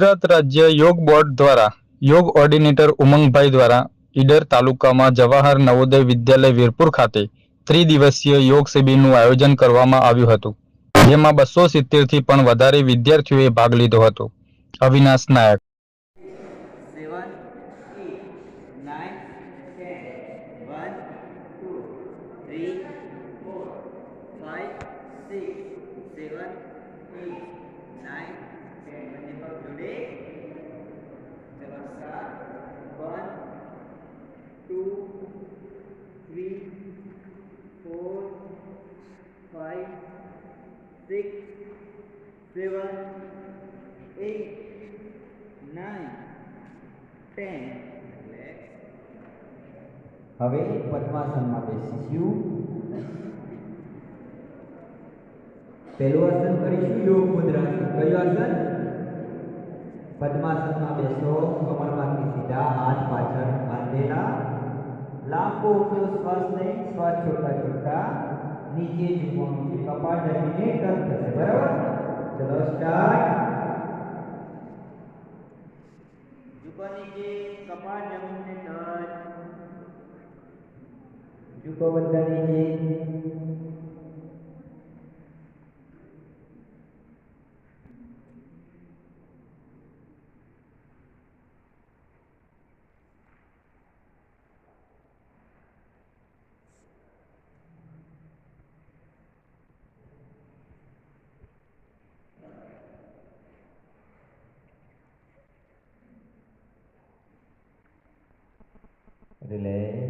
ગુજરાત રાજ્ય યોગ બોર્ડ દ્વારા યોગ ઓર્ડિનેટર ઉમંગભાઈ દ્વારા ઈડર તાલુકામાં જવાહર નવોદય વિદ્યાલય વીરપુર ખાતે ત્રિદિવસીય યોગ શિબિરનું આયોજન કરવામાં આવ્યું હતું. જેમાં બસો સિત્તેરથી પણ વધારે વિદ્યાર્થીઓએ ભાગ લીધો હતો. Avinash Nayak. three, four, five, six, seven, eight, nine, ten. Relax. હવે પદ્માસનમાં બેસીશું પહેલું આસન કરીશું યોગ મુદ્રાસન કયું આસન પદ્માસનમાં બેસો કમરમાંથી સીધા હાથ પાછળ બાંધેલા લાંબો ઊંચો શ્વાસ લઈ શ્વાસ છોડતા છોડતા नीचे जो फॉर्म नीचे का पार्ट है नीचे का पार्ट है बराबर चलो स्टार्ट जुपा नीचे का पार्ट जमीन में टच जुपा बंदा नीचे về lễ